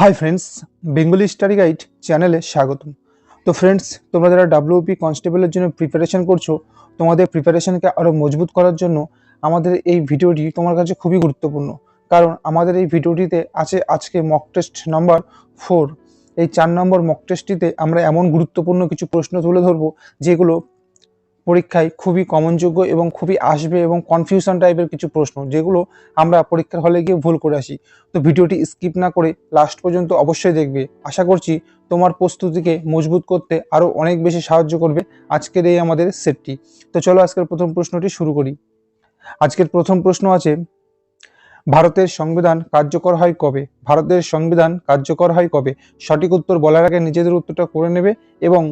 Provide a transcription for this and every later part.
Hi friends Bengali study guide চ্যানেলে স্বাগতম। তো ফ্রেন্ডস তোমরা যারা ডাব্লিউপি কনস্টেবলের জন্য প্রিপারেশন করছ, তোমাদের প্রিপারেশনকে আরও মজবুত করার জন্য আমাদের এই ভিডিওটি তোমার কাছে খুবই গুরুত্বপূর্ণ। কারণ আমাদের এই ভিডিওটিতে আছে আজকে মক টেস্ট নাম্বার ফোর এই চার নম্বর মক টেস্টটিতে আমরা এমন গুরুত্বপূর্ণ কিছু প্রশ্ন তুলে ধরবো, যেগুলো পরীক্ষায় খুবই কমনযোগ্য এবং খুবই আসবে এবং কনফিউশন টাইপের কিছু প্রশ্ন, যেগুলো আমরা পরীক্ষার হলে গিয়ে ভুল করে আসি। তো ভিডিওটি স্কিপ না করে লাস্ট পর্যন্ত অবশ্যই দেখবে। আশা করছি তোমার প্রস্তুতিকে মজবুত করতে আরও অনেক বেশি সাহায্য করবে আজকের এই আমাদের সেটটি। তো চলো আজকের প্রথম প্রশ্নটি শুরু করি। আজকের প্রথম প্রশ্ন আছে, ভারতের সংবিধান কার্যকর হয় কবে? ভারতের সংবিধান কার্যকর হয় কবে? সঠিক উত্তর বলার আগে নিজেদের উত্তরটা করে নেবে এবং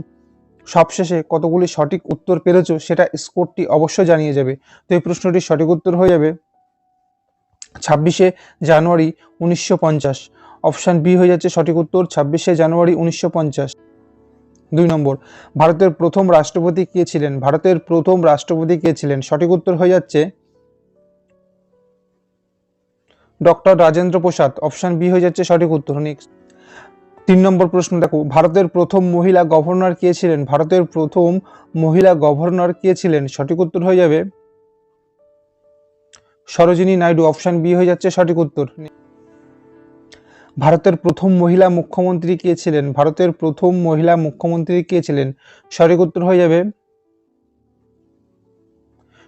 সবশেষে কতগুলি সঠিক উত্তর পেরেছ সেটা স্কোরটি অবশ্যই জানিয়ে যাবে। তো এই প্রশ্নটির সঠিক উত্তর হয়ে যাবে ছাব্বিশে জানুয়ারি উনিশশো পঞ্চাশ। অপশান বি হয়ে যাচ্ছে সঠিক উত্তর, ছাব্বিশে জানুয়ারি উনিশশো পঞ্চাশ। দুই নম্বর, ভারতের প্রথম রাষ্ট্রপতি কে ছিলেন? ভারতের প্রথম রাষ্ট্রপতি কে ছিলেন? সঠিক উত্তর হয়ে যাচ্ছে doctor Rajendra Prasad. Option B হয়ে যাচ্ছে সঠিক উত্তর। নেক্সট। তিন নম্বর প্রশ্ন, দেখো, ভারতের প্রথম মহিলা গভর্নর কে ছিলেন? ভারতের প্রথম মহিলা গভর্নর কে ছিলেন? সঠিক উত্তর হয়ে যাবে সরোজিনী নাইডু। অপশন বি হয়ে যাচ্ছে সঠিক উত্তর। ভারতের প্রথম মহিলা মুখ্যমন্ত্রী কে ছিলেন? ভারতের প্রথম মহিলা মুখ্যমন্ত্রী কে ছিলেন? সঠিক উত্তর হয়ে যাবে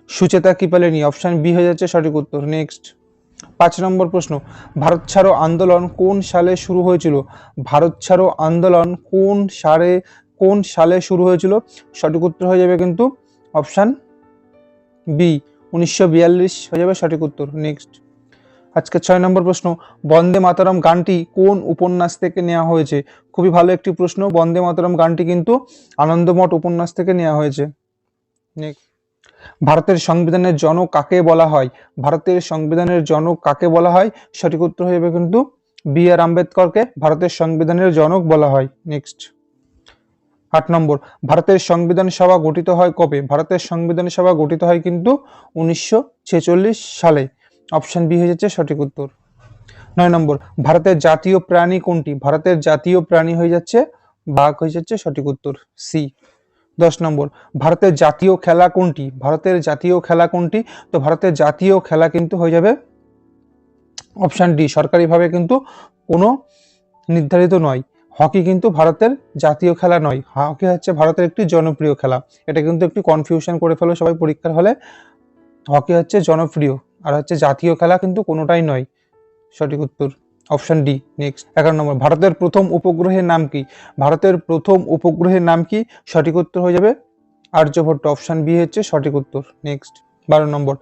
সুচেতা কিপালেনি। অপশন বি হয়ে যাচ্ছে সঠিক উত্তর। নেক্সট। পাঁচ নম্বর প্রশ্ন, ভারত ছাড়ো আন্দোলন কোন সালে শুরু হয়েছিল? ভারত ছাড়ো আন্দোলন কোন সালে কোন সালে শুরু হয়েছিল? সঠিক উত্তর হয়ে যাবে কিন্তু অপশান বি, উনিশশো বিয়াল্লিশ হয়ে যাবে সঠিক উত্তর। নেক্সট আজকে ছয় নম্বর প্রশ্ন, বন্দে মাতারম গানটি কোন উপন্যাস থেকে নেওয়া হয়েছে? খুবই ভালো একটি প্রশ্ন, বন্দে মাতারম গানটি কিন্তু আনন্দমঠ উপন্যাস থেকে নেওয়া হয়েছে। নেক্সট ভারতের সংবিধানের জনক কাকে বলা হয়? ভারতের সংবিধানের জনক কাকে বলা হয়? সঠিক উত্তর হয়ে যাবে কিন্তু বি আর আম্বেদকরকে ভারতের সংবিধানের জনক বলা হয়। নেক্সট। আট নম্বর। ভারতের সংবিধান সভা গঠিত হয় কবে? ভারতের সংবিধান সভা গঠিত হয় কিন্তু উনিশশো ছেচল্লিশ সালে। অপশন বি হয়ে যাচ্ছে সঠিক উত্তর। নয় নম্বর। ভারতের জাতীয় প্রাণী কোনটি? ভারতের জাতীয় প্রাণী হয়ে যাচ্ছে, বাঘ হয়ে যাচ্ছে সঠিক উত্তর সি। দশ নম্বর, ভারতের জাতীয় খেলা কোনটি? ভারতের জাতীয় খেলা কোনটি? তো ভারতের জাতীয় খেলা কিন্তু হয়ে যাবে অপশান ডি সরকারিভাবে কিন্তু কোনো নির্ধারিত নয়। হকি কিন্তু ভারতের জাতীয় খেলা নয়। হকি হচ্ছে ভারতের একটি জনপ্রিয় খেলা। এটা কিন্তু একটু কনফিউশন করে ফেলো, সবাই পরীক্ষার হলে। হকি হচ্ছে জনপ্রিয়, আর হচ্ছে জাতীয় খেলা কিন্তু কোনোটাই নয়। সঠিক উত্তর। অপশন ডি নেক্সট এগারো নম্বর, ভারতের প্রথম উপগ্রহের নাম কি? ভারতের প্রথম উপগ্রহের নাম কি? সঠিক উত্তর হয়ে যাবে আর্যভট্ট। অপশন বি হচ্ছে সঠিক উত্তর নেক্সট বারো নম্বর,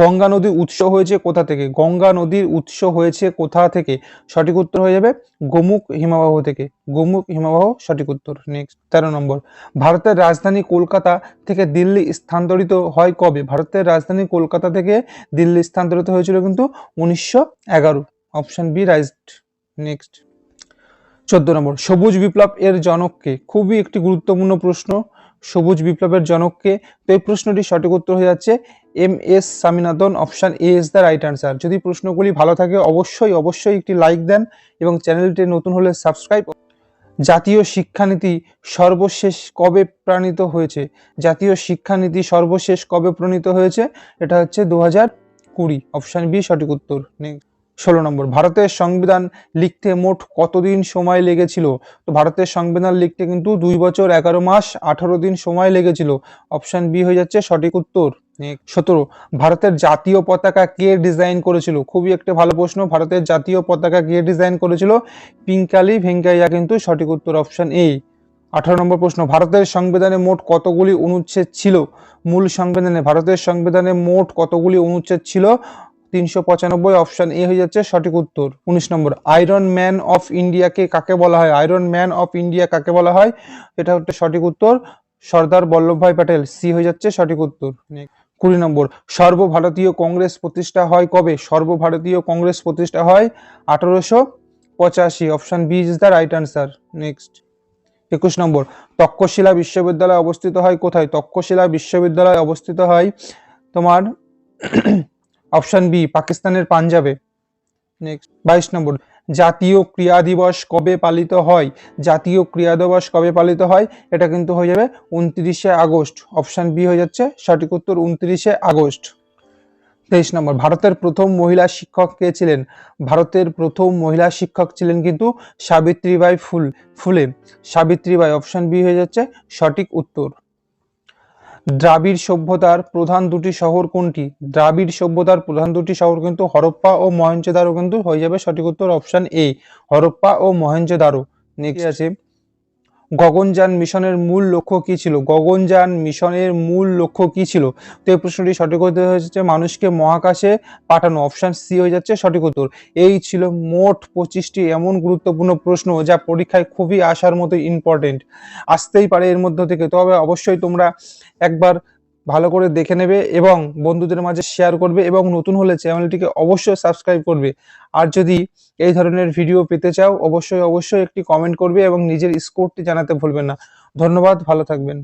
গঙ্গা নদীর উৎস হয়েছে কোথা থেকে? গঙ্গা নদীর উৎস হয়েছে কোথা থেকে? সঠিক উত্তর হয়ে যাবে গোমুখ হিমবাহ থেকে। গোমুখ হিমবাহ, সঠিক উত্তর নেক্সট তেরো নম্বর, ভারতের রাজধানী কলকাতা থেকে দিল্লি স্থানান্তরিত হয় কবে? ভারতের রাজধানী কলকাতা থেকে দিল্লি স্থানান্তরিত হয়েছিল কিন্তু উনিশশো এগারো। Option B right next. চোদ্দ নম্বর, সবুজ বিপ্লব এর জনককে, খুবই একটি গুরুত্বপূর্ণ প্রশ্ন, সবুজ বিপ্লবের জনককে, তো এই প্রশ্নটি সঠিক উত্তর হয়ে যাচ্ছে M S Swaminathan, option A is the right answer. যদি প্রশ্নগুলি ভালো থাকে, অবশ্যই অবশ্যই একটি লাইক দেন এবং চ্যানেলটি নতুন হলে সাবস্ক্রাইব জাতীয় শিক্ষানীতি সর্বশেষ কবে প্রণীত হয়েছে? জাতীয় শিক্ষানীতি সর্বশেষ কবে প্রণীত হয়েছে? এটা হচ্ছে দু হাজার কুড়ি। অপশান বি সঠিক উত্তর। নেক্সট। ষোলো নম্বর, ভারতের সংবিধান লিখতে মোট কতদিন সময় লেগেছিল? তো ভারতের সংবিধান লিখতে কিন্তু দুই বছর, এগারো মাস, আঠারো দিন সময় লেগেছিল। অপশন বি হয়ে যাচ্ছে সঠিক উত্তর। সতেরো, ভারতের জাতীয় পতাকা কে ডিজাইন করেছিল? খুবই একটা ভালো প্রশ্ন, ভারতের জাতীয় পতাকা কে ডিজাইন করেছিল? পিঙ্কালি ভেঙ্কাইয়া কিন্তু সঠিক উত্তর, অপশন এ। আঠারো নম্বর প্রশ্ন, ভারতের সংবিধানে মোট কতগুলি অনুচ্ছেদ ছিল? মূল সংবিধানে, ভারতের সংবিধানে মোট কতগুলি অনুচ্ছেদ ছিল? তিনশো পঁচানব্বই অপশন এ হয়ে যাচ্ছে সঠিক উত্তর। উনিশ নম্বর আয়রন ম্যান অফ ইন্ডিয়াকে কাকে বলা হয়? আয়রন ম্যান অফ ইন্ডিয়া কাকে বলা হয়? এটা হচ্ছে সঠিক উত্তর। সর্দার বল্লভভাই প্যাটেল সি হয়ে যাচ্ছে সঠিক উত্তর। কুড়ি নম্বর, সর্বভারতীয় কংগ্রেস প্রতিষ্ঠা হয় কবে? সর্বভারতীয় কংগ্রেস প্রতিষ্ঠা হয় আঠারোশো পঁচাশি। Option B is the right answer next একুশ নম্বর, তক্ষশিলা বিশ্ববিদ্যালয় অবস্থিত হয় কোথায়? তক্ষশিলা বিশ্ববিদ্যালয় অবস্থিত হয় তোমার অপশন বি, পাকিস্তানের পাঞ্জাবে। নেক্সট বাইশ নম্বর, জাতীয় ক্রীড়া দিবস কবে পালিত হয়? জাতীয় ক্রীড়া দিবস কবে পালিত হয়? এটা কিন্তু হয়ে যাবে উনত্রিশে আগস্ট। অপশান বি হয়ে যাচ্ছে সঠিক উত্তর উনত্রিশে আগস্ট। তেইশ নম্বর, ভারতের প্রথম মহিলা শিক্ষক কে ছিলেন? ভারতের প্রথম মহিলা শিক্ষক ছিলেন কিন্তু সাবিত্রীবাই ফুল, ফুলে। সাবিত্রীবাই, অপশান বি হয়ে যাচ্ছে সঠিক উত্তর। দ্রাবিড় সভ্যতার প্রধান দুটি শহর কোনটি? দ্রাবিড় সভ্যতার প্রধান দুটি শহর কিন্তু হরপ্পা ও মহেঞ্জোদারো কিন্তু হয়ে যাবে সঠিক উত্তর অপশন এ হরপ্পা ও মহেঞ্জোদারো। নেক্সট আছে। গগনযান মিশনের মূল লক্ষ্য কি ছিল? গগনযান মিশনের মূল লক্ষ্য কি ছিল? তো এই প্রশ্নটি সঠিক উত্তর হয়েছে মানুষকে মহাকাশে পাঠানো অপশান সি হয়ে যাচ্ছে সঠিক উত্তর। এই ছিল মোট পঁচিশটি এমন গুরুত্বপূর্ণ প্রশ্ন যা পরীক্ষায় খুবই আসার মতো ইম্পর্টেন্ট আসতেই পারে এর মধ্য থেকে। তবে অবশ্যই তোমরা একবার ভালো করে দেখে নেবে এবং বন্ধুদের মাঝে শেয়ার করবে এবং নতুন হলে চ্যানেলটিকে অবশ্যই সাবস্ক্রাইব করবে। আর যদি এই ধরনের ভিডিও পেতে চাও, অবশ্যই অবশ্যই একটি কমেন্ট করবে এবং নিজের স্কোরটি জানাতে ভুলবেন না। ধন্যবাদ, ভালো থাকবেন।